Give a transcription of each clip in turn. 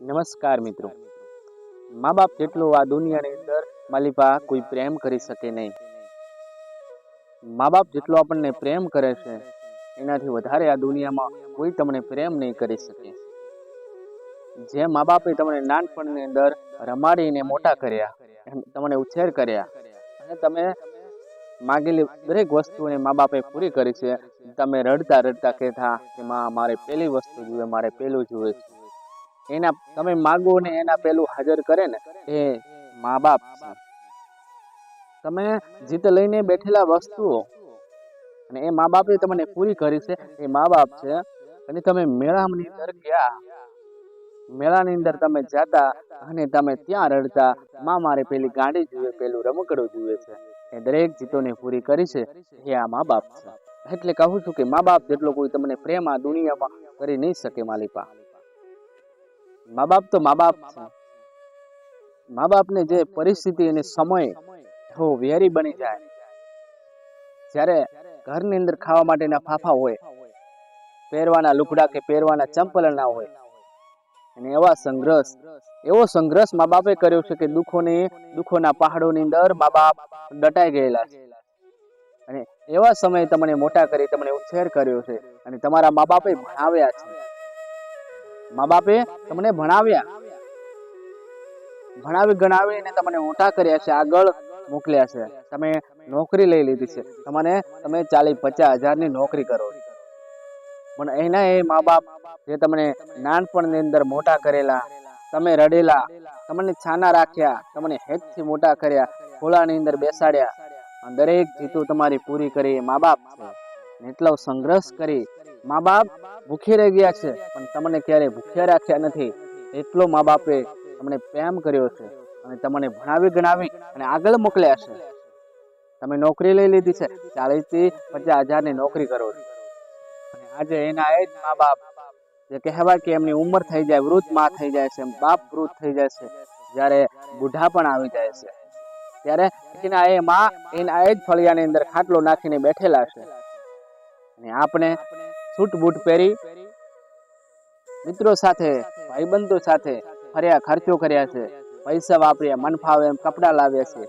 નમસ્કાર મિત્રો. મા બાપ જેટલું આ દુનિયાની અંદર માલિપા કોઈ પ્રેમ કરી શકે નહીં. મા બાપ જેટલો આપણને પ્રેમ કરે છે, એનાથી વધારે આ દુનિયામાં કોઈ તમને પ્રેમ નહીં કરી શકે. જે મા બાપે તમને નાનપણની અંદર રમાડીને મોટા કર્યા તમને ઉછેર કર્યા, અને તમે માગેલી દરેક વસ્તુને મા બાપે પૂરી કરી છે. તમે રડતા રડતા કહેતા કે, માં, મારે પેલી વસ્તુ જોઈએ, મારે પેલું જોઈએ છે. એના તમે માગો ને એના પેલું હાજર કરે ને, એ મા બાપ તમે જીત લઈને બેઠેલા વસ્તુઓ, અને એ મા બાપે તમને પૂરી કરી છે. એ મા બાપ છે, અને તમે મેળાની અંદર ગયા. મેળાની અંદર તમે જાતા અને તમે ત્યાં રડતા. માં મારે પેલી ગાડી જોઈએ પેલું રમકડું જોઈએ છે. એ દરેક જીતોને પૂરી કરી છે. એ આ મા બાપ છે. એટલે કહું છું કે મા બાપ જેટલો કોઈ તમને પ્રેમ આ દુનિયામાં કરી નહીં શકે માલિપા મા બાપ તો મા બાપ મા બાપને જે પરિસ્થિતિ અને સમય એવો વેરી બની જાય. જ્યારે ઘરની અંદર ખાવા માટેના ફાફા હોય, પહેરવાના લુગડા કે પહેરવાના ચંપલ ના હોય, અને એવા સંઘર્ષ, એવો સંઘર્ષ મા બાપે કર્યો છે કે દુઃખોને, દુઃખોના પહાડોની અંદર મા બાપ દટાઈ ગયેલા છે. અને એવા સમયે તમને મોટા કરી, તમને ઉછેર કર્યો છે અને તમારા મા બાપે ભણાવ્યા છે. મા બાપે તમને ભણાવ્યા. ભણાવી ગણાવીને તમને મોટા કર્યા છે, આગળ મોકલ્યા છે. તમે નોકરી લઈ લીધી છે. તમને, તમે ચાલીસ પચાસ હજારની નોકરી કરો. પણ એના એ મા બાપ જે તમને નાનપણની અંદર મોટા કરેલા, તમે રડેલા, તમને છાના રાખ્યા, તમને હેતથી મોટા કર્યા ખોલાની અંદર બેસાડ્યા, અને દરેક જીતું તમારી પૂરી કરી મા બાપ છે. એટલો સંઘર્ષ કરી મા બાપ ભૂખી રહી ગયા છે, પણ તમને ક્યારે ભૂખ્યા રાખ્યા નથી. એટલો મા બાપે તમને પ્રેમ કર્યો છે અને તમને ભણાવી ગણાવી અને આગળ મોકલ્યા છે. તમે નોકરી લઈ લીધી છે ચાલીસથી પચાસ હજારની નોકરી કરો છો. અને આજે એના એ જ મા બાપ જે કહેવાય કે એમની ઉંમર થઈ જાય વૃદ્ધમાં થઈ જાય છે બાપ વૃદ્ધ થઈ જાય છે, જ્યારે બુઢા પણ આવી જાય છે. ત્યારે એના એ માં, એના એ જ ફળિયાની અંદર ખાટલો નાખીને બેઠેલા છે. અને આપણે સૂટ બૂટ પહેરી મિત્રો સાથે, ભાઈબંધો સાથે ફર્યા, ખર્ચો કર્યા છે. પૈસા વાપર્યા, મન ફાવે એમ કપડાં લાવ્યા છે.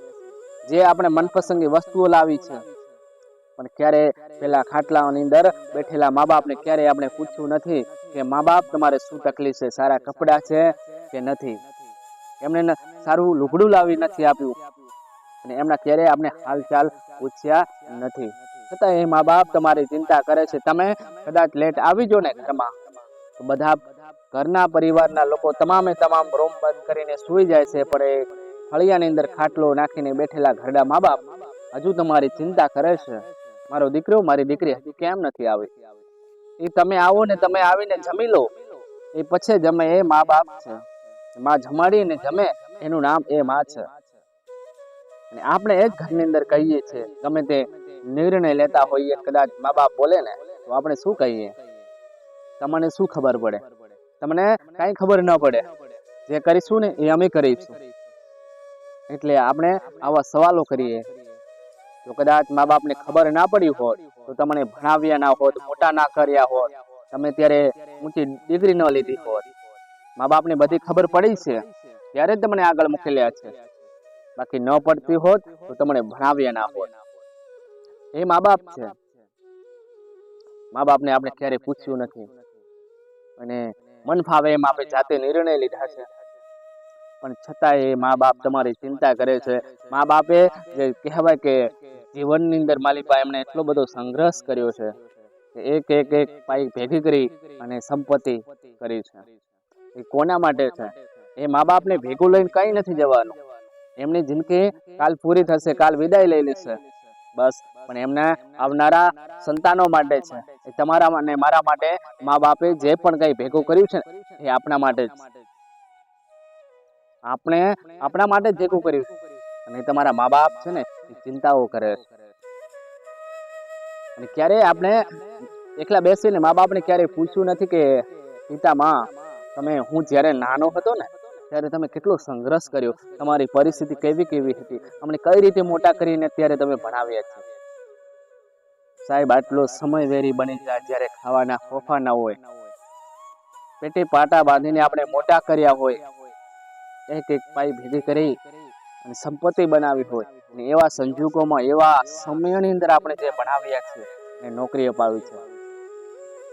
જે આપણે મનપસંદની વસ્તુઓ લાવી છે. પણ ક્યારે પેલા ખાટલાની અંદર બેઠેલા મા બાપને ક્યારે આપણે પૂછ્યું નથી કે મા બાપ, તમારે શું તકલીફ છે? સારા કપડાં છે કે નથી? એમને સારું લુગડું લાવી નથી આપ્યું. અને એમના ક્યારે આપણે હાલચાલ પૂછ્યા નથી. છતાં એ મા બાપ તમારી ચિંતા કરે છે. તમે કદાચ લેટ આવી જો ને ઘરમાં બધા ઘરના પરિવારના લોકો તમામે તમામ રૂમ બંધ કરીને સૂઈ જાય છે. પણ એ ફળિયાની અંદર ખાટલો નાખીને બેઠેલા ઘરડા મા બાપ હજુ તમારી ચિંતા કરે છે. મારો દીકરો, મારી દીકરી હજી કેમ નથી આવી? એ તમે આવો ને તમે આવીને જમી લો. એ પછી જમે એ મા બાપ છે. માં જમાડીને જમે, એનું નામ એ માં છે. અને આપણે એ ઘરની અંદર કહીએ છીએ, ગમે તે નિર્ણય લેતા હોઈએ, કદાચ મા બાપ બોલે ને, તો આપણે શું કહીએ? તમને શું ખબર પડે? તમને કાંઈ ખબર ન પડે. જે કરીશું ને એ અમે કરીશું. એટલે આપણે આવા સવાલો કરીએ. તો કદાચ મા બાપને ખબર ના પડી હોત, તો તમને ભણાવ્યા ના હોત, મોટા ના કર્યા હોત, તમે ત્યારે ઊંચી ડિગ્રી ન લીધી હોત. મા બાપને બધી ખબર પડી છે. ત્યારે જ તમને આગળ મોકલ્યા છે. બાકી ન પડતી હોત તો તમને ભણાવ્યા ના હોત. એ મા બાપ છે. મા બાપને આપણે ક્યારે પૂછ્યું નથી. અને મન ફાવે એમ આપણે જાતે નિર્ણય લીધા છે. પણ છતાંય મા બાપ તમારી ચિંતા કરે છે. મા બાપે જે કહેવાય કે જીવનની અંદર માલિપા એમણે એટલો બધો સંઘર્ષ કર્યો છે કે એક એક એક પાઈ ભેગી કરી અને સંપત્તિ કરી છે. એ કોના માટે છે? એ મા બાપને ભેગું લઈને કંઈ નથી જવાનું. એમની જિંદગી કાલ પૂરી થશે, કાલ વિદાય લઈ લેશે. બસ. પણ એમના આવનારા સંતાનો માટે છે. એ તમારા અને મારા માટે મા બાપે જે પણ કંઈ ભેગું કર્યું છે એ આપણા માટે જ. આપણે આપણા માટે જ ભેગું કર્યું અને તમારા મા બાપ છે ને ચિંતાઓ કરે અને ક્યારે આપણે એકલા બેસીને મા બાપને ક્યારેય પૂછ્યું નથી કે પિતા માં તમે હું જ્યારે નાનો હતો ને ત્યારે તમે કેટલો સંઘર્ષ કર્યો? તમારી પરિસ્થિતિ કેવી કેવી હતી? અમને કઈ રીતે મોટા કરીને અત્યારે તમે ભણાવ્યા છે? સાહેબ, આટલો સમય વેરી બની જાય જ્યારે ખાવાના ખોફા ના હોય. પેટી પાટા બાંધીને આપણે મોટા કર્યા હોય. એક એક પાઈ ભેગી કરી અને સંપત્તિ બનાવી હોય. અને એવા સંજોગોમાં એવા સમયની અંદર આપણે જે ભણાવ્યા છે, એ નોકરી અપાવી છે.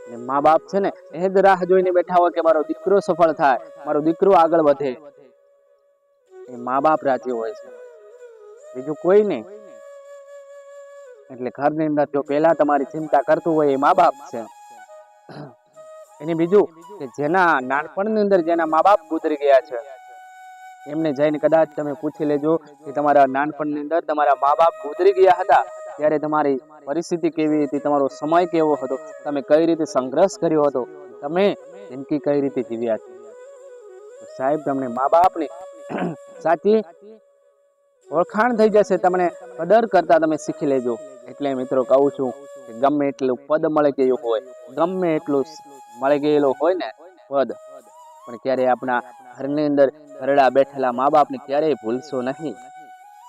અને મા બાપ છે ને, એ રાહ જોઈને બેઠા હોય કે મારો દીકરો સફળ થાય, મારો દીકરો આગળ વધે. એ મા બાપ રાજી હોય છે. બીજું કોઈ નહીં. એટલે ઘરની અંદર જો પહેલા તમારી ચિંતા કરતું હોય એ મા બાપ છે. એને બીજું કે જેના નાનપણની અંદર જેના મા બાપ ગુજરી ગયા છે, એમને જઈને કદાચ તમે પૂછી લેજો કે તમારા નાનપણની અંદર તમારા મા બાપ ગુજરી ગયા હતા. ત્યારે તમારી પરિસ્થિતિ કેવી હતી? તમારો સમય કેવો હતો? તમે કઈ રીતે સંઘર્ષ કર્યો હતો? તમે જિંદગી કઈ રીતે જીવ્યા છે? સાહેબ, તમને મા બાપની સાચી ઓળખાણ થઈ જશે. તમને કદર કરતા તમે શીખી લેજો. એટલે મિત્રો કહું છું કે ગમે એટલું પદ મળી ગયું હોય, ગમે એટલું મળી ગયેલું હોય ને પદ, પણ ક્યારેય આપણા ઘરની અંદર ઘરડા બેઠેલા મા બાપને ક્યારેય ભૂલશો નહીં.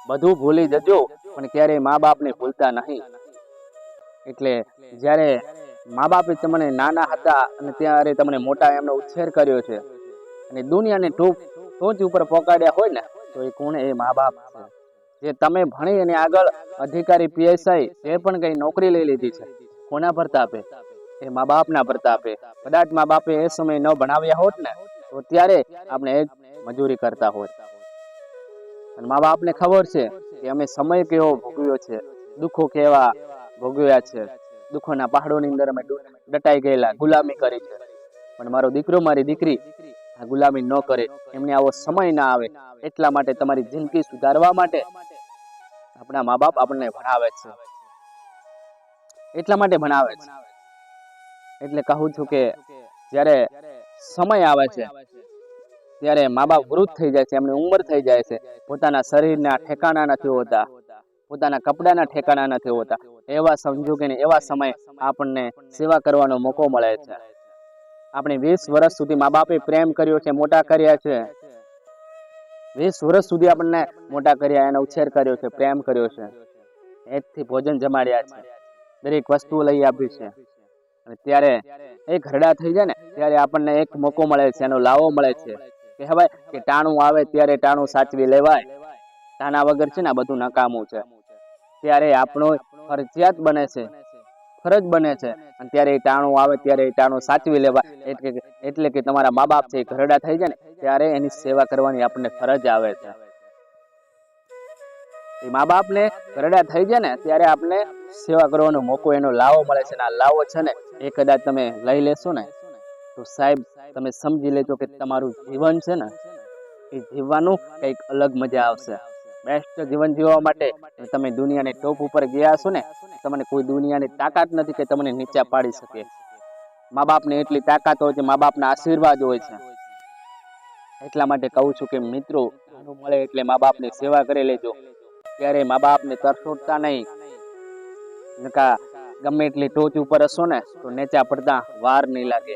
બધું ભૂલી જજો. પણ ક્યારેય મા બાપને ભૂલતા નહીં. એટલે જ્યારે મા બાપે તમને નાના હતા અને ત્યારે તમને મોટા એમનો ઉછેર કર્યો છે અને દુનિયાને ટોચ ટોચ ઉપર પહોંચાડ્યા હોય ને, તો એ કોણ? એ મા બાપ જે તમે ભણી અને આગળ અધિકારી, પીએસઆઈ, જે પણ કઈ નોકરી લઈ લીધી છે, કોના પ્રતાપે? એ મા બાપના પ્રતાપે. કદાચ મા બાપે એ સમય ન ભણાવ્યા હોત ને, તો ત્યારે આપણે એ મજૂરી કરતા હોત. અને મા બાપને ખબર છે કે અમે સમય કેવો ભોગવ્યો છે. દુઃખો કેવા ભોગવ્યા છે. દુઃખોના પહાડોની અંદર અમે દટાઈ ગયેલા, ગુલામી કરી છે. પણ મારો દીકરો, મારી દીકરી આ ગુલામી ન કરે. એમને આવો સમય ના આવે. એટલા માટે તમારી જિંદગી સુધારવા માટે આપણા મા બાપ આપણને ભણાવે છે. એટલા માટે ભણાવે છે. એટલે કહું છું કે જ્યારે સમય આવે છે ત્યારે મા બાપ વૃદ્ધ થઈ જાય છે, એમની ઉંમર થઈ જાય છે. પોતાના શરીરના ઠેકાણા નથી હોતા. પોતાના કપડાના ઠેકાણા નથી હોતા. એવા સંજોગોને એવા સમય આપણને સેવા કરવાનો મોકો મળે છે. આપણે વીસ વર્ષ સુધી મા બાપે પ્રેમ કર્યો છે, મોટા કર્યા છે. વીસ વર્ષ સુધી આપણને મોટા કર્યા, એનો ઉછેર કર્યો છે, પ્રેમ કર્યો છે. એજથી ભોજન જમાડ્યા છે. દરેક વસ્તુ લઈ આપી છે. અને ત્યારે એ ઘરડા થઈ જાય ને, ત્યારે આપણને એક મોકો મળે છે, એનો લાવો મળે છે. કહેવાય કે ટાણું આવે ત્યારે ટાણું સાચવી લેવાય. ટાણા વગર છે ને આ બધું નકામું છે. ત્યારે આપણો ફરજિયાત બને છે. ફરજ બને છે. અને ત્યારે એ ટાણું આવે ત્યારે એ ટાણું સાચવી લેવાય. એટલે કે એટલે કે તમારા મા બાપ છે એ ઘરડા થઈ જાય ને, ત્યારે એની સેવા કરવાની આપણને ફરજ આવે છે. એ મા બાપને ઘરડા થઈ જાય ને, ત્યારે આપણે સેવા કરવાનો મોકો એનો લાવો મળે છે ને. આ લાવો છે ને, એ કદાચ તમે લઈ લેશો ને તો સાહેબ, તમે સમજી લેજો કે તમારું જીવન છે ને, એ જીવવાનું કંઈક અલગ મજા આવશે. બેસ્ટ જીવન જીવવા માટે તમે દુનિયાને ટોપ ઉપર ગયા છો ને, તમને કોઈ દુનિયાની તાકાત નથી કે તમને નીચે પાડી શકે. મા બાપને એટલી તાકાત હોય છે મા બાપના આશીર્વાદ હોય છે. એટલા માટે કહું છું કે મિત્રો મળે એટલે મા બાપની સેવા કરી લેજો. ત્યારે મા બાપને તરસોડતા નહીં. નકા ગમે એટલી ટોચ ઉપર હશો ને, તો નીચા પડતા વાર નહીં લાગે.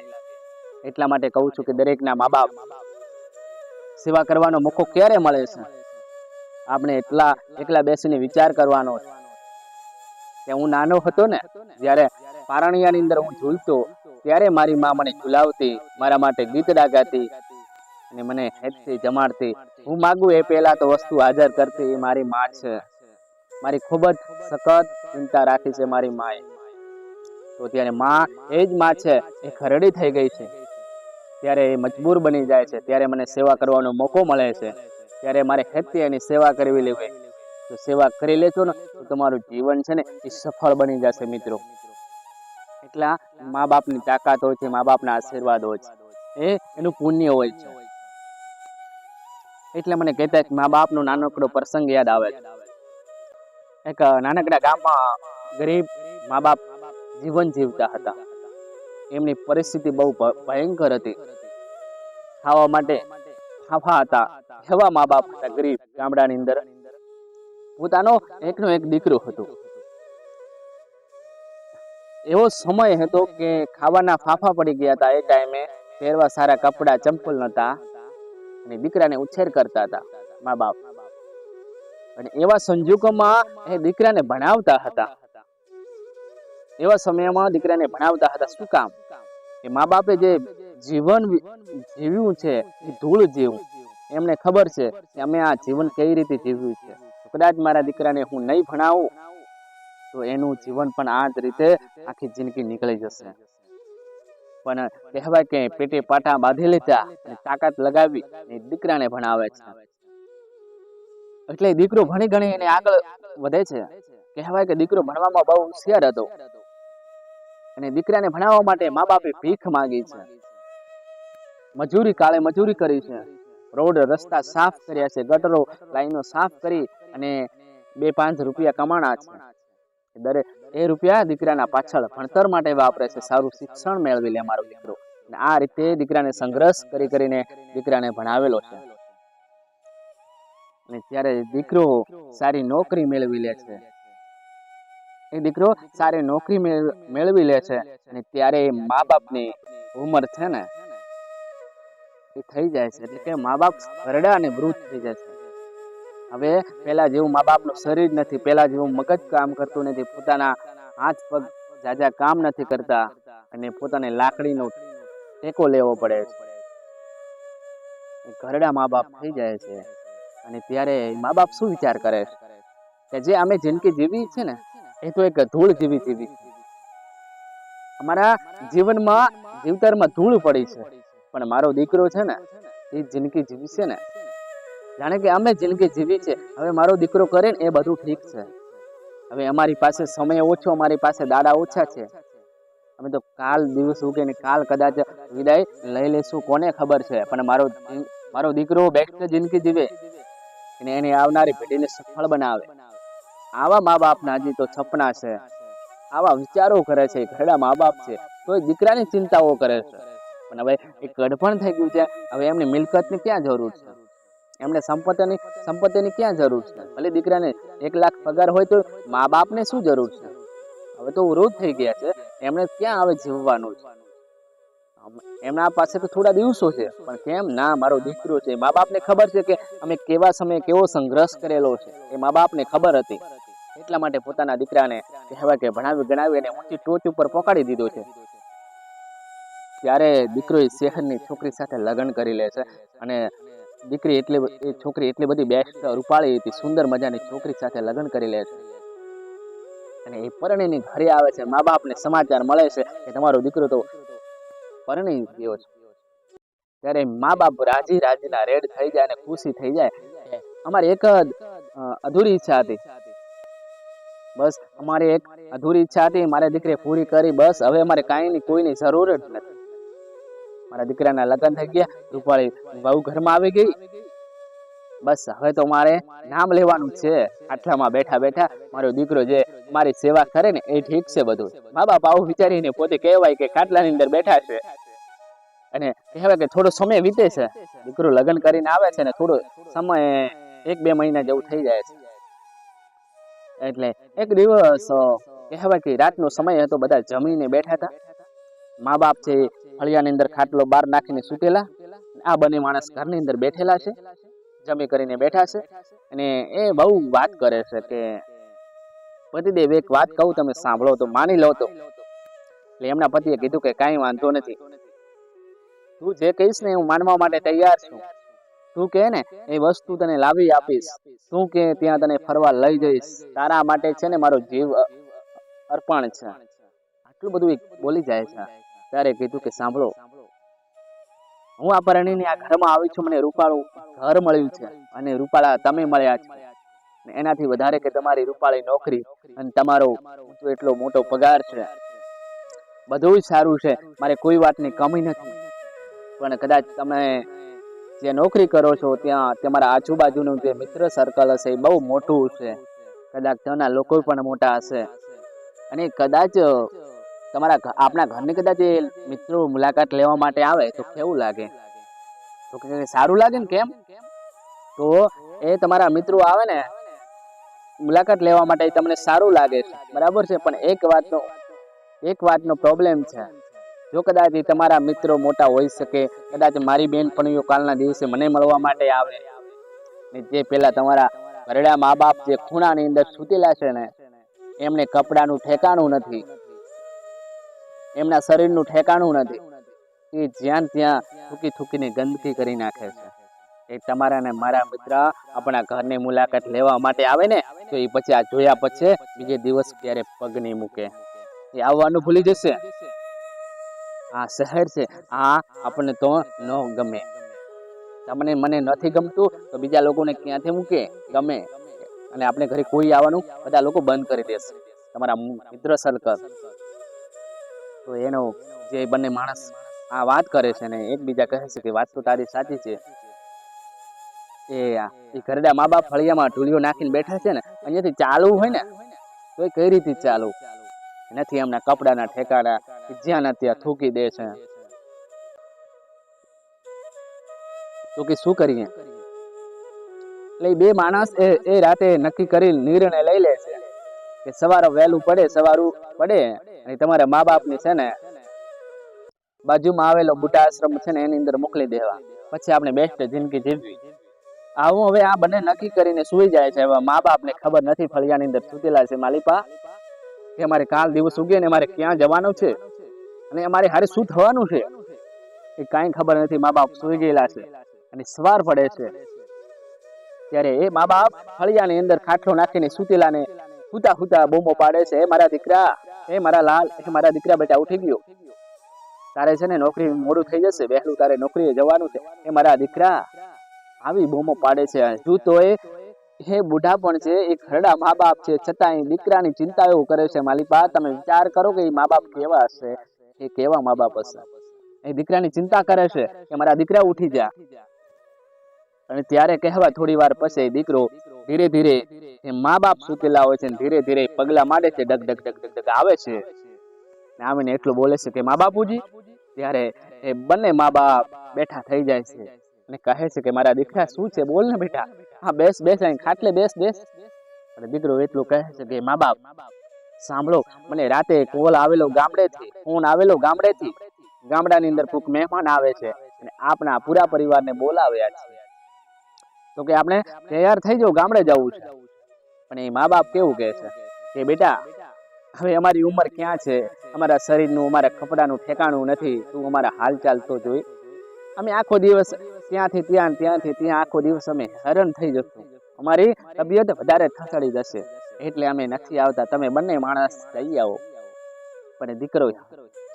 એટલા માટે કહું છું કે દરેકના મા બાપ સેવા કરવાનો મોકો ક્યારે મળે છે? આપણે એટલા, એકલા બેસીને વિચાર કરવાનો કે હું નાનો હતો ને, જ્યારે પારણિયાની અંદર હું ઝૂલતો, ત્યારે મારી મા મને ઝુલાવતી, મારા માટે ગીતડા ગાતી અને મને હેતથી જમાડતી. હું માગું એ પહેલા તો વસ્તુ હાજર કરતી, એ મારી મા છે. મારી ખૂબ જ સખત ચિંતા રાખી છે મારી માએ. તો ત્યારે મા એ જ મા છે, એ ખરડી થઈ ગઈ છે. ત્યારે એ મજબૂર બની જાય છે. ત્યારે મને સેવા કરવાનો મોકો મળે છે. ત્યારે મારે હેતથી એની સેવા કરવી લેવી. તો સેવા કરી લેશો ને, તો તમારું જીવન છે ને, એ સફળ બની જશે મિત્રો. એટલા મા બાપની તાકાત હોય છે મા બાપના આશીર્વાદ હોય છે. એ એનું પુણ્ય હોય છે. એટલે મને કહેતા કે મા બાપનો નાનકડો પ્રસંગ યાદ આવે છે. એક નાનકડા ગામમાં ગરીબ મા બાપ જીવન જીવતા હતા. એમની પરિસ્થિતિ બહુ ભયંકર હતી. ખાવા માટે ફાફા હતા. એવા મા બાપ હતા ગરીબ ગામડાની અંદર. પોતાનો એકનો એક દીકરો હતો. એવો સમય હતો કે ખાવાના ફાફા પડી ગયા હતા. એ ટાઈમે પહેરવા સારા કપડા ચંપલ નતા અને દીકરાને ઉછેર કરતા હતા મા બાપ અને એવા સંજોગોમાં એ દીકરાને ભણાવતા હતા. એવા સમયમાં દીકરાને ભણાવતા હતા. શું કામ? એ મા બાપે જે જીવન જીવ્યું છે, એ ધૂળ જેવું. એમને ખબર છે કે અમે આ જીવન કઈ રીતે જીવ્યું છે. કદાચ મારા દીકરાને હું નહીં ભણાવું, તો એનું જીવન પણ આ જ રીતે આખી જિંદગી નીકળી જશે. પણ કહેવાય કે પેટે પાટા બાંધી લીધા અને તાકાત લગાવી અને દીકરાને ભણાવે છે. એટલે દીકરો ભણી ગણી એને આગળ વધે છે. કહેવાય કે દીકરો ભણવામાં બહુ હોશિયાર હતો. અને દીકરાને ભણાવવા માટે મા બાપે ભીખ માંગી છે. મજૂરી કાળે મજૂરી કરી છે. રોડ રસ્તા સાફ કર્યા છે. ગટરો લાઈનો સાફ કરી અને બે પાંચ રૂપિયા કમાણા છે. દરેક એ રૂપિયા દીકરાના પાછળ ભણતર માટે વાપરે છે. સારું શિક્ષણ મેળવી લે મારો દીકરો. આ રીતે દીકરાને સંઘર્ષ કરી કરીને દીકરાને ભણાવેલો છે. અને ત્યારે દીકરો સારી નોકરી મેળવી લે છે. એ દીકરો સારી નોકરી મેળ- મેળવી લે છે અને ત્યારે મા બાપની ઉંમર છે ને, એ થઈ જાય છે. એટલે કે મા બાપ ઘરડા અને વૃદ્ધ થઈ જાય છે. હવે પેલા જેવું મા બાપનું શરીર નથી, પેલા જેવું મગજ કામ કરતું નથી, પોતાના હાથ પગ જાજા કામ નથી કરતા અને પોતાને લાકડીનો ટેકો લેવો પડે છે. ઘરડા મા બાપ થઈ જાય છે. અને ત્યારે મા બાપ શું વિચાર કરે છે? કે જે અમે જિંદગી જીવી છે ને એ તો એક ધૂળ જેવી જીવી અમારા જીવનમાં જીવતરમાં ધૂળ પડી છે. પણ મારો દીકરો છે ને, એ જિંદગી જીવી છે ને. જાણે કે અમે જિંદગી જીવી છે. હવે મારો દીકરો કરે ને એ બધું ઠીક છે. હવે અમારી પાસે સમય ઓછો, અમારી પાસે દાડા ઓછા છે. અમે તો કાલ દિવસ ઉગે ને કાલ કદાચ વિદાય લઈ લેશું કોને ખબર છે. પણ મારો મારો દીકરો બેસ્ટ જિંદગી જીવે. અને એની આવનારી પેઢીને સફળ બનાવે. આવા મા બાપના હજી તો સપના છે. આવા વિચારો કરે છે, ઘરડા મા બાપ છે, તો એ દીકરાની ચિંતાઓ કરે છે. પણ હવે એ ગઢપણ થઈ ગયું છે, હવે એમની મિલકતની ક્યાં જરૂર છે? એમને સંપત્તિની સંપત્તિની ક્યાં જરૂર છે? ભલે દીકરાને એક લાખ પગાર હોય તો મા બાપને શું જરૂર છે? હવે તો વૃદ્ધ થઈ ગયા છે, એમને ક્યાં હવે જીવવાનું છે? એમના પાસે તો થોડા દિવસો છે, પણ કેમ? ના, મારો દીકરો છે. મા બાપને ખબર છે કે અમે કેવા સમયે કેવો સંઘર્ષ કરેલો છે. એ મા બાપને ખબર હતી. એટલા માટે પોતાના દીકરાને કહેવાય કે ભણાવી, ગણાવી અને ઊંચી ટોચ ઉપર પકડી દીધો છે. ત્યારે દીકરો શહેરની છોકરી સાથે લગ્ન કરી લે છે અને દીકરી એટલી, એ છોકરી એટલી બધી બેસ્ટ, રૂપાળી હતી, સુંદર મજાની છોકરી સાથે લગ્ન કરી લે છે. અને એ પરણીની ઘરે આવે છે. મા બાપને સમાચાર મળે છે કે તમારો દીકરો તો પરણી ગયો છું. ત્યારે મા બાપ રાજી રાજીના રેડ થઈ જાય અને ખુશી થઈ જાય. અમારી એક જ અધૂરી ઈચ્છા હતી. બસ, અમારી એક અધૂરી ઈચ્છા હતી. મારા દીકરી પૂરી કરી, બસ, હવે અમારે કાંઈની કોઈની જરૂર જ નથી. મારા દીકરાના લગ્ન થઈ ગયા. રૂપાળી વહુ ઘરમાં આવી ગઈ. બસ, હવે તો મારે નામ લેવાનું છે. આટલામાં બેઠા બેઠા મારો દીકરો જે મારી સેવા કરે ને એ ઠીક છે બધું. મા બાપ આવું વિચારીને પોતે કહેવાય કે ખાટલાની અંદર બેઠા છે. અને કહેવાય કે થોડો સમય વીતે છે. દીકરો લગ્ન કરીને આવે છે ને થોડો સમય એક બે મહિના જેવું થઈ જાય છે. એટલે એક દિવસ કહેવાય કે રાતનો સમય હતો, બધા જમીને બેઠા હતા. મા બાપ છે ફળિયાની અંદર ખાટલો બહાર નાખીને સૂતેલા. આ બંને માણસ ઘરની અંદર બેઠેલા છે. જમી કરીને બેઠા છે અને એ બહુ વાત કરે છે કે, પતિદેવ, એક વાત કહું તમે સાંભળો તો માની લો તો. એટલે એમના પતિએ કીધું કે કાંઈ વાંધો નથી. તું જે કહીશ ને હું માનવા માટે તૈયાર છું. તું કે ને, એ વસ્તુ તને લાવી આપીશ. તું કે ત્યાં તને ફરવા લઈ જઈશ. તારા માટે છે ને મારો જીવ અર્પણ છે. આટલું બધું બોલી જાય છે. ત્યારે કીધું કે સાંભળો હું આ પરણીને આ ઘરમાં આવી છું, મને રૂપાળું ઘર મળ્યું છે અને રૂપાળા તમે મળ્યા છે. એનાથી વધારે કે તમારી રૂપાળી નોકરી અને તમારો એટલો મોટો પગાર છે. બધું સારું છે, મારે કોઈ વાતની કમી નથી. પણ કદાચ તમે જે નોકરી કરો છો, ત્યાં તમારા આજુબાજુનું જે મિત્ર સર્કલ હશે એ બહુ મોટું છે. કદાચ ત્યાંના લોકો પણ મોટા હશે. અને કદાચ તમારા આપણા ઘરની કદાચ એ મિત્રો મુલાકાત લેવા માટે આવે તો કેવું લાગે? તો કે સારું લાગે ને કેમ? તો એ તમારા મિત્રો આવે ને, મુલાકાત લેવા માટે તમને સારું લાગે છે. બરાબર છે? પણ એક વાતનો એક વાતનો પ્રોબ્લેમ છે. જો કદાચ એ તમારા મિત્રો મોટા હોઈ શકે, કદાચ મારી બેનપણીઓ કાલના દિવસે મને મળવા માટે આવે. ને જે પેલા તમારા ઘરડા મા બાપ જે ખૂણાની અંદર છૂટેલા છે ને, એમને કપડાનું ઠેકાણું નથી. એમના શરીરનું ઠેકાણું નથી. એ જ્યાં ત્યાં થૂકી થૂકીને ગંદકી કરી નાખે છે. એ તમારા ને મારા મિત્ર આપણા ઘરની મુલાકાત લેવા માટે આવે ને, તો એ પછી આ જોયા પછી બીજે દિવસ ક્યારે પગ નહીં મૂકે. એ આવવાનું ભૂલી જશે. આ શહેર છે. આ આપણને તો ન ગમે. તમને મને નથી ગમતું તો બીજા લોકોને ક્યાંથી મૂકે? ગમે. અને આપણે ઘરે કોઈ આવવાનું, બધા લોકો બંધ કરી દેશે. તમારા મિત્ર સર્કલ તો એનો જે બંને માણસ આ વાત કરે છે ને, એકબીજા કહે છે કે વાત તો તારી સાચી છે. એ એ ઘરડા મા બાપ ફળિયામાં ઢૂલિયો નાખીને બેઠા છે ને, અહીંયાથી ચાલવું હોય ને તો એ કઈ રીતે ચાલુ નથી એમના કપડાના ઠેકાડા જ્યાં ના ત્યાં થૂકી દે છે. તો કે શું કરીએ? એટલે બે માણસ એ એ રાતે નક્કી કરી નિર્ણય લઈ લે છે કે સવારે વહેલું પડે, સવારું પડે. અને તમારા મા બાપની છે ને, બાજુમાં આવેલો બુટા આશ્રમ છે ને, એની અંદર મોકલી દેવા. પછી આપણે બેસ્ટ જિંદગી જીવવી. આવું હવે આ બંને નક્કી કરીને સુઈ જાય છે. હવે મા બાપને ખબર નથી ફળિયાની અંદર સુતેલા છે માલિપા, કે અમારે કાલ દિવસ ઉગે ને અમારે ક્યાં જવાનું છે? અને અમારે હારે શું થવાનું છે? એ કાંઈ ખબર નથી. મા બાપ સુઈ ગયેલા છે અને સવાર પડે છે. ત્યારે એ મા બાપ ફળિયાની અંદર ખાટલો નાખીને સુતેલાને હુતા હુતા બૂમો પાડે છે મારા દીકરા, હે મારા લાલ, હે મારા દીકરા, બેટા, ઉઠી ગયો. તારે છે ને નોકરી મોડું થઈ જશે, વહેલું તારે નોકરીએ જવાનું છે. એ મારા દીકરા, આવી બૂમો પાડે છે. તું તો હે બુઢા પણ છે, એ ખરડા મા બાપ છે. છતાં એ દીકરાની ચિંતા એવું કરે છે માલિપા તમે વિચાર કરો કે એ મા બાપ કેવા હશે? એ કેવા મા બાપ હશે? એ દીકરાની ચિંતા કરે છે કે મારા દીકરા ઉઠી જા. અને ત્યારે કહેવા થોડી વાર પછી, દીકરો ધીરે ધીરે એ મા બાપ સુતેલા હોય છે ધીરે ધીરે પગલા માંડે છે, ડગ ડગ ડગ ડગ, આવે છે. આવીને એટલું બોલે છે કે મા બાપુજી ત્યારે એ બંને મા બાપ બેઠા થઈ જાય છે. અને કહે છે કે, મારા દીકરા શું છે? બોલ ને બેટા. હા, બેસ બેસ અહીં, ખાટલે બેસ બેસ. અને દીકરો એટલું કહે છે કે મા બાપ સાંભળો, મને રાતે કોલ આવેલો ગામડેથી ફોન આવેલો ગામડેથી ગામડાની અંદર કોઈક મહેમાન આવે છે અને આપણા પૂરા પરિવારને બોલાવ્યા છે. તો કે આપણે તૈયાર થઈ જાઓ ગામડે જવું છે. પણ એ મા બાપ કેવું કહે છે કે, બેટા, હવે અમારી ઉંમર ક્યાં છે? અમારા શરીરનું, અમારા કપડાનું ઠેકાણું નથી. તું અમારા હાલચાલ તો જોઈ. અમે આખો દિવસ ત્યાંથી ત્યાં ત્યાંથી ત્યાં, આખો દિવસ અમે હેરાન થઈ જશું. અમારી તબિયત વધારે થસડી જશે. એટલે અમે નથી આવતા. તમે બંને માણસ જઈ આવો. પણ દીકરો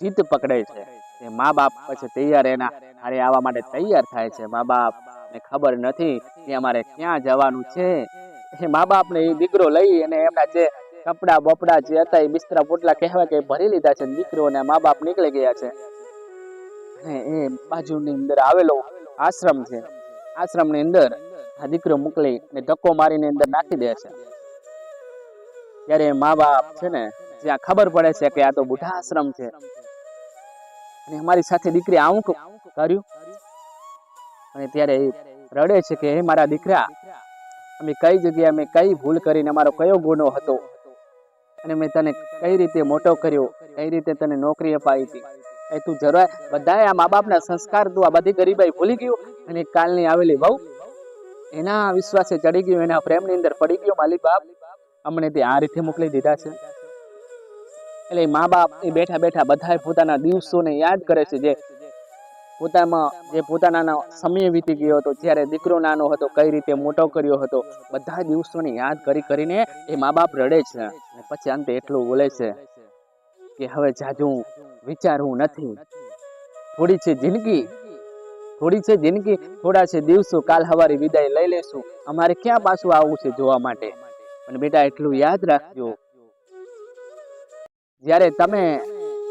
જીત પકડે છે. એ મા બાપ પછી તૈયાર એના હારે આવવા માટે તૈયાર થાય છે. મા બાપ ને ખબર નથી કે અમારે ક્યાં જવાનું છે. એ મા બાપને એ દીકરો લઈ અને એમના જે કપડા બપડા જે હતા એ બિસ્તરા પોટલા કહેવાય કે ભરી લીધા છે દીકરો અને મા બાપ નીકળી ગયા છે. અને એ બાજુની અંદર આવેલો આશ્રમ છે. આશ્રમની અંદર આ દીકરો મોકલી ને ધક્કો મારીને અંદર નાખી દે છે. ત્યારે મા બાપ છે ને જ્યાં ખબર પડે છે કે આ તો બુઢા આશ્રમ છે. અને અમારી સાથે દીકરી આવું કર્યું. અને ત્યારે રડે છે કે, હે મારા દીકરા, અમે કઈ જગ્યાએ, અમે કઈ ભૂલ કરીને અમારો કયો ગુનો હતો? અને મેં તને કઈ રીતે મોટો કર્યો? કઈ રીતે તને નોકરી અપાવી હતી? એ તું જરા બધાએ આ મા બાપના સંસ્કાર તું આ બધી ગરીબાઈ ભૂલી ગયો અને કાલની આવેલી બહુ એના વિશ્વાસે ચડી ગયો, એના પ્રેમની અંદર પડી ગયો માલિક બાપ. અમને તે આ રીતે મોકલી દીધા છે. એટલે મા બાપ એ બેઠા બેઠા બધાએ પોતાના દિવસોને યાદ કરે છે જે પોતામાં જે પોતાના સમય વીતી ગયો હતો, જ્યારે દીકરો નાનો હતો, કઈ રીતે મોટો કર્યો હતો, બધા દિવસોને યાદ કરી કરીને એ મા બાપ રડે છે અને પછી અંતે એટલું બોલે છે કે હવે જાજુ વિચારવું નથી. થોડી છે જિંદગી, થોડી છે જિંદગી, થોડા છે દિવસો, કાલ હવારી વિદાય લઈ લેશું. અમારે ક્યાં પાછું આવવું છે જોવા માટે? અને બેટા, એટલું યાદ રાખજો. જ્યારે તમે,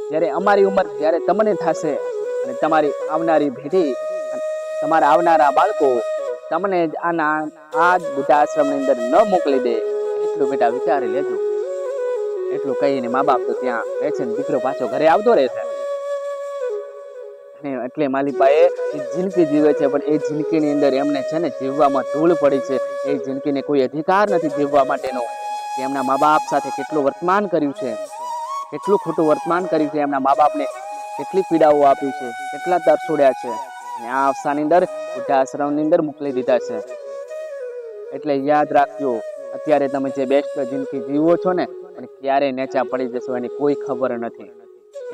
જ્યારે અમારી ઉંમર, જ્યારે તમને થશે અને તમારી આવનારી પેઢી તમારા આવનારા બાળકો તમને જ આના આ જ બુદ્ધા અંદર ન મોકલી દે. એટલું બેટા વિચારી લેજો. એટલું કહીને મા બાપ તો ત્યાં રહે દીકરો પાછો ઘરે આવતો રહે છે. અને એટલે માલિકભાઈએ જિંદગી જીવે છે, પણ એ જિંદગીની અંદર એમને છે ને જીવવામાં ધૂળ પડી છે. એ જિંદગીને કોઈ અધિકાર નથી જીવવા માટેનો. એમના મા બાપ સાથે કેટલું વર્તમાન કર્યું છે. કેટલું ખોટું વર્તમાન કર્યું છે એમના મા બાપને કેટલી પીડાઓ આપી છે, કેટલા તરસોડ્યા છે, અને આ અફસાની અંદર વૃદ્ધાશ્રમની અંદર મોકલી દીધા છે. એટલે યાદ રાખજો, અત્યારે તમે જે બેસ્ટ જિંદગી જીવો છો ને અને ક્યારે નેચા પડી જશો એની કોઈ ખબર નથી.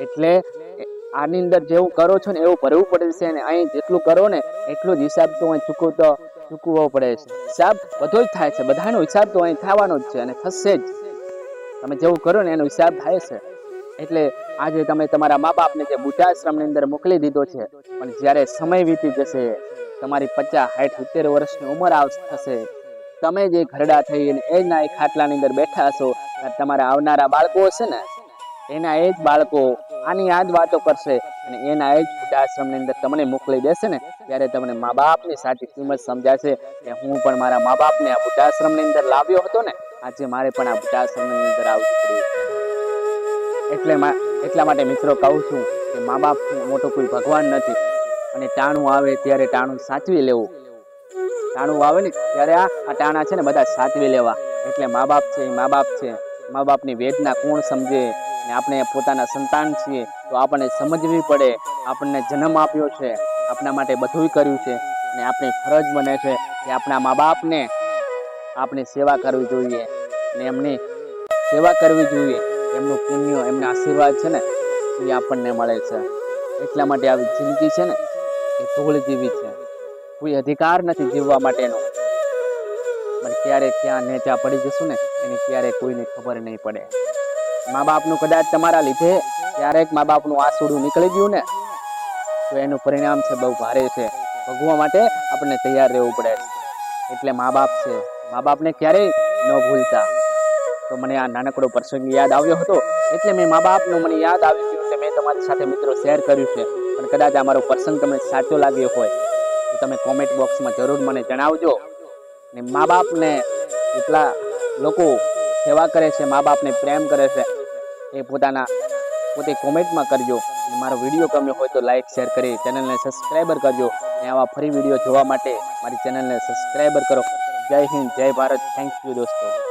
એટલે આની અંદર જેવું કરો છો ને, એવું ભરવું પડે છે અને અહીં જેટલું કરો ને, એટલો જ હિસાબ તો અહીં ચૂકવતો ચૂકવવો પડે છે. હિસાબ બધો જ થાય છે, બધાનો હિસાબ તો અહીં થવાનો જ છે અને થશે જ. તમે જેવું કરો ને, એનો હિસાબ થાય છે. એટલે આજે તમે તમારા મા બાપને જે બુદ્ધાશ્રમની અંદર મોકલી દીધો છે, પણ જ્યારે સમય વીતી જશે, તમારી પચાસ સાઠ સિત્તેર વર્ષની ઉંમર આવ, થશે. તમે જે ઘરડા થઈને એ ના એ ખાટલાની અંદર બેઠા હશો તમારા આવનારા બાળકો હશે ને, એના એ જ બાળકો આની આ જ વાતો કરશે અને એના એ જ વૃદ્ધાશ્રમની અંદર તમને મોકલી દેશે ને, ત્યારે તમને મા બાપની સાચી કિંમત સમજાશે કે હું પણ મારા મા બાપને આ વૃદ્ધાશ્રમની અંદર લાવ્યો હતો ને, આજે મારે પણ આ વૃદ્ધાશ્રમની અંદર આવવું પડ્યું. એટલે એટલા માટે મિત્રો કહું છું કે મા બાપ મોટો કોઈ ભગવાન નથી. અને ટાણું આવે ત્યારે ટાણું સાચવી લેવું. ટાણું આવે ને ત્યારે આ આ ટાણા છે ને બધા સાચવી લેવા. એટલે મા બાપ છે, એ મા બાપ છે. મા બાપની વેદના કોણ સમજે? ને આપણે પોતાના સંતાન છીએ, તો આપણને સમજવી પડે. આપણને જન્મ આપ્યો છે, આપણા માટે બધું કર્યું છે. અને આપણી ફરજ બને છે કે આપણા મા બાપને આપણે સેવા કરવી જોઈએ. ને એમની સેવા કરવી જોઈએ. એમનું પુણ્ય, એમના આશીર્વાદ છે ને, એ આપણને મળે છે. એટલા માટે આવી જિંદગી છે ને, એ ધૂળ જેવી છે. કોઈ અધિકાર નથી જીવવા માટેનો. પણ ક્યારે ત્યાં નેચા પડી જશું ને, એની ક્યારે કોઈને ખબર નહીં પડે. મા બાપનું કદાચ તમારા લીધે ક્યારેક મા બાપનું આંસુડું નીકળી ગયું ને, તો એનું પરિણામ છે બહુ ભારે છે. ભોગવવા માટે આપણને તૈયાર રહેવું પડે એટલે મા બાપ છે. મા બાપને ક્યારેય ન ભૂલતા. તો મને આ નાનકડો પ્રસંગ યાદ આવ્યો હતો. એટલે મેં મા બાપનું મને યાદ આવી ગયું એટલે મેં તમારી સાથે મિત્રો શેર કર્યું છે. પણ કદાચ આ મારો પ્રસંગ તમને સાચો લાગ્યો હોય, તો તમે કોમેન્ટ બોક્સમાં જરૂર મને જણાવજો. ને મા બાપને એટલા લોકો સેવા કરે છે મા બાપને પ્રેમ કરે છે, એ પોતાના, પોતે કોમેન્ટમાં કરજો. અને મારો વીડિયો ગમ્યો હોય તો લાઇક શેર કરી ચેનલને સબસ્ક્રાઈબર કરજો. અને આવા ફરી વીડિયો જોવા માટે મારી ચેનલને સબસ્ક્રાઈબર કરો. જય હિન્દ, જય ભારત. થેન્ક યુ દોસ્તો.